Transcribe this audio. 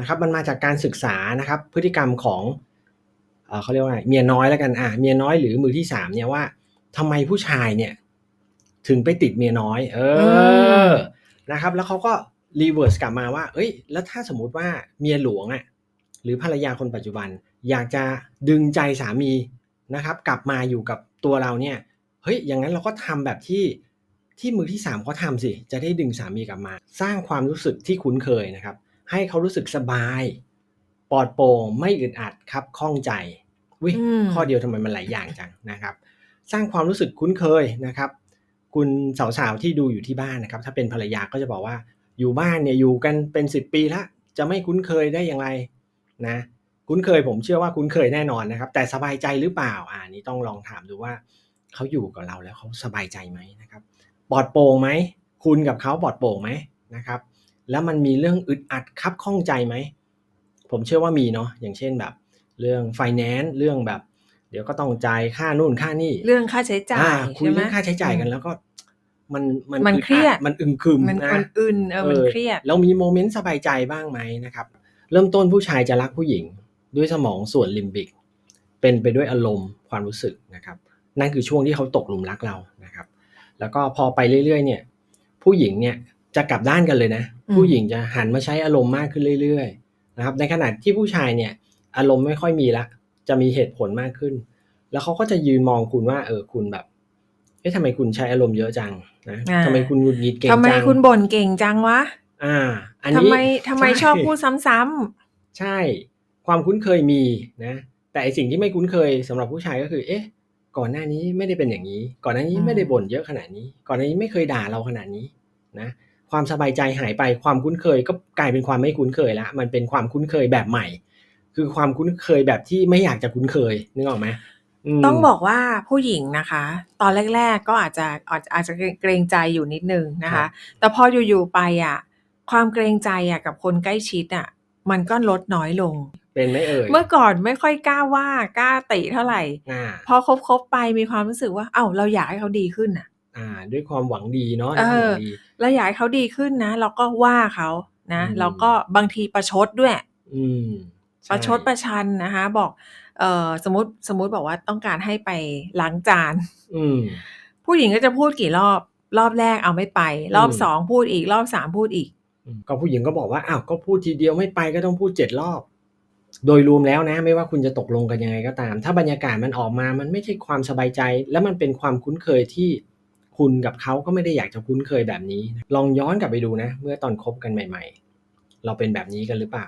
นะครับมันมาจากการศึกษานะครับพฤติกรรมของเอ่อเขาเรียกว่าไงเมียน้อยแล้วกันอะเมียน้อยหรือมือที่สามเนี่ยว่าทำไมผู้ชายเนี่ยถึงไปติดเมียน้อยเอออนะครับ แล้วเขาก็รีเวิร์สกลับมาว่า เอ้ย แล้วถ้าสมมุติว่าเมียหลวงอะหรือภรรยาคนปัจจุบัน อยากจะดึงใจสามีนะครับ กลับมาอยู่กับตัวเราเนี่ยเฮ้ยอย่างนั้นเราก็ทำแบบที่ที่มือที่สามเขาทำสิ จะได้ดึงสามีกลับมา สร้างความรู้สึกที่คุ้นเคยนะครับ ให้เขารู้สึกสบาย ปลอดโปร่งไม่อึดอัดครับข้องใจวิอืมข้อเดียวทำไมมันหลายอย่างจังนะครับ สร้างความรู้สึกคุ้นเคยนะครับ คุณสาวๆที่ดูอยู่ที่บ้านนะครับ ถ้าเป็นภรรยาก็จะบอกว่า อยู่บ้านเนี่ยอยู่กันเป็นสิบปีละจะไม่คุ้นเคยได้อย่างไรนะคุ้นเคยผมเชื่อว่าคุ้นเคยแน่นอนนะครับ แต่สบายใจหรือเปล่าอ่านี้ต้องลองถามดูว่าเขาอยู่กับเราแล้วเขาสบายใจไหมนะครับปลอดโปร่งไหมคุณกับเขาปลอดโปร่งไหมนะครับ แล้วมันมีเรื่องอึดอัดคับข้องใจไหม ผมเชื่อว่ามีเนาะอย่างเช่นแบบ เรื่องไฟแนนซ์เรื่องแบบ เดี๋ยวก็ต้องจ่ายค่านู่นค่านี่ เรื่องค่าใช้จ่าอ่ายคุยใช่ไหมเรื่องค่าใช้จ่ายกันแล้วก็มันมันมันอึดเครียดอัมันอึมครึมมันนะมันอึนเออมันเครียดเรามีโมเมนต์สบายใจบ้างไหมนะครับ เริ่มต้นผู้ชายจะรักผู้หญิง ด้วยสมองส่วนลิมบิก เป็นไปด้วยอารมณ์ความรู้สึกนะครับ นั่นคือช่วงที่เขาตกหลุมรักเรานะครับ แล้วก็พอไปเรื่อยๆ เนี่ย ผู้หญิงเนี่ย จะกลับด้านกันเลยนะอืมผู้หญิงจะหันมาใช้อารมณ์มากขึ้นเรื่อยๆนะครับ ในขณะที่ผู้ชายเนี่ย อารมณ์ไม่ค่อยมีละ จะมีเหตุผลมากขึ้น แล้วเขาก็จะยืนมองคุณว่า เออคุณแบบเอ๊ะทำไมคุณใช้อารมณ์เยอะจังนะอ่าทำไมคุณหงุดหงิดเก่งทำไมจังคุณบ่นเก่งจังวะอ่า อันทำนี้ไมทำไมใชอบพูดซ้ำๆใช่ ความคุ้นเคยมีนะ แต่ไอสิ่งที่ไม่คุ้นเคยสำหรับผู้ชายก็คือ เอ๊ะ ก่อนหน้านี้ไม่ได้เป็นอย่างนี้ ก่อนหน้านี้อืมไม่ได้บ่นเยอะขนาดนี้ ก่อนหน้านี้ไม่เคยด่าเราขนาดนี้นะ ความสบายใจหายไปความคุ้นเคย ก็กลายเป็นความไม่คุ้นเคยละมันเป็นความคุ้นเคยแบบใหม่ คือความคุ้นเคยแบบที่ไม่อยากจะคุ้นเคยนึกออกไหมมต้องบอกว่าผู้หญิงนะคะ ตอนแรก ๆ ก็อาจจะอาจอาจจะเกรงใจอยู่นิดนึงนะครัคะบแต่พออยู่ๆไปอะความเกรงใจอะกับคนใกล้ชิดอะมันก็ลดน้อยลง เป็นไหมเอ่ยเมื่อก่อนไม่ค่อยกล้าว่ากล้าติเท่าไหร่อ่าพอคบๆไปมีความรู้สึกว่า เอ้าเราอยากให้เขาดีขึ้นอะ อ่า ด้วยความหวังดีเนาะเอด้วยความหอวังดีเราอยากให้เขาดีขึ้นนะ เราก็ว่าเขานะอืมแล้วก็บางทีประชดด้วย อืมประชดประชันนะคะ บอก เอ่อสมมติสมมุติบอกว่าต้องการให้ไปล้างจาน อืมผู้หญิงก็จะพูดกี่รอบรอบแรกเอาไม่ไป รอบอืมสองพูดอีกรอบสามพูดอีกอืมก็ผู้หญิงก็บอกว่าอ้าวก็พูดทีเดียวไม่ไปก็ต้องพูดเจ็ดรอบ โดยรวมแล้วนะ ไม่ว่าคุณจะตกลงกันยังไงก็ตาม ถ้าบรรยากาศมันออกมามันไม่ใช่ความสบายใจ แล้วมันเป็นความคุ้นเคยที่ คุณกับเขาก็ไม่ได้อยากจะคุ้นเคยแบบนี้ ลองย้อนกลับไปดูนะ เมื่อตอนคบกันใหม่ ๆ เราเป็นแบบนี้กันหรือเปล่า